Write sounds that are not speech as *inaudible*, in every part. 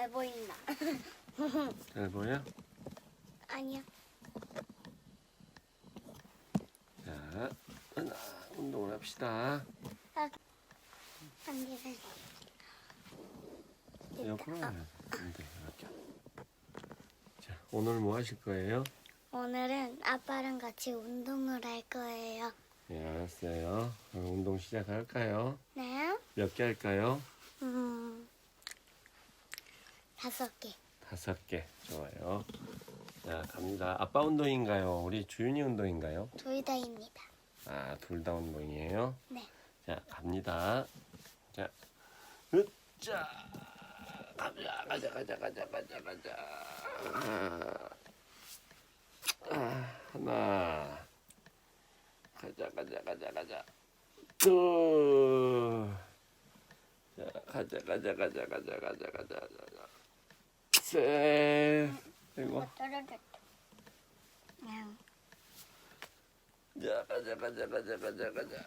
잘 보인다. *laughs* 잘 보여? 아니야. 자, 하나, 운동을 합시다. 안 돼. 옆으로 안 돼. 이렇게. 자, 오늘 뭐 하실 거예요? 오늘은 아빠랑 같이 운동을 할 거예요. 네, 알았어요. 그럼 운동 시작할까요? 네. 몇 개 할까요? 음. 다섯 개. 다섯 개. 좋아요. 자, 갑니다. 아빠 운동인가요? 우리 주윤이 운동인가요? 둘 다입니다. 아, 둘 다 운동이에요. 네. 자, 갑니다. 자, 으짜. 가자, 가자, 가자, 가자, 가자, 가자. 아, 하나. 가자, 가자, 가자, 가자. 둘. 자, 가자, 가자, 가자, 가자, 가자, 가자, 가자. 떨어졌다. 그냥 자, 가자, 가자, 가자, 가자, 가자.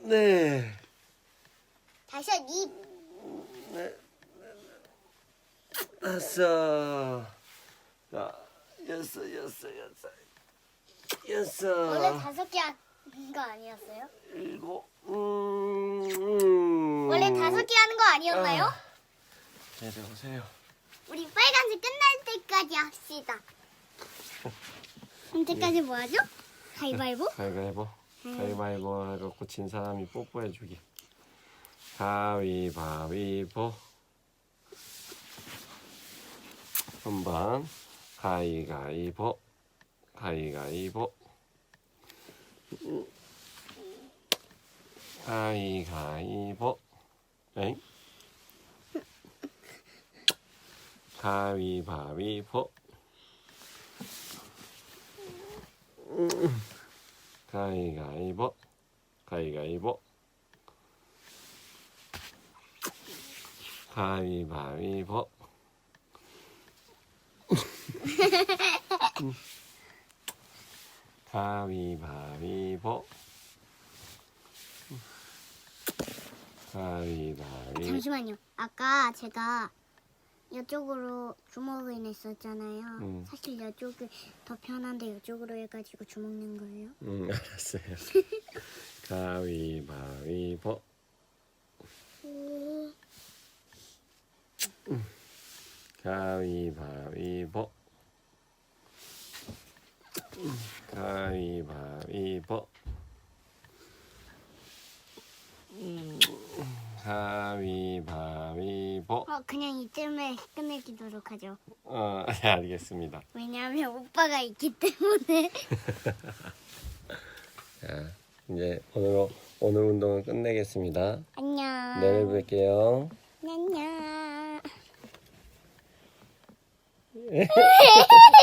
네. 다섯 입. 네. 다섯. 자, 여섯, 여섯, 여섯. 원래 여섯. 다섯 개 하는 거 아니었어요? 일곱. 음. 음. 원래 다섯 개 하는 거 아니었나요? 아. 내려오세요. 우리 빨간색 끝날 때까지 합시다. 언제까지 뭐 하죠? 가위바위보? 가위바위보. 가위바위보 해갖고 진 사람이 뽀뽀해주기. 가위바위보. 한번 가위가위보. 가위가위보. 가위가위보. 엥? 가위바위보. 가위가위보 가위가위보 가위바위보 가위바위보 가위바위. 잠시만요. 아까 제가 이쪽으로 주먹을 냈었잖아요. 음. 사실 이쪽이 더 편한데 이쪽으로 해가지고 주먹 낸 거예요. 응 *laughs* 알았어요 *laughs* 가위바위보 가위바위보 가위바위보 가위바위보 어, 그냥 이쯤에 끝내기도록 하죠. 어, *laughs* 네, 알겠습니다 왜냐하면 오빠가 있기 때문에. 자 *laughs* 이제 오늘 오늘 운동은 끝내겠습니다 안녕. 내일 뵐게요 안녕. *laughs*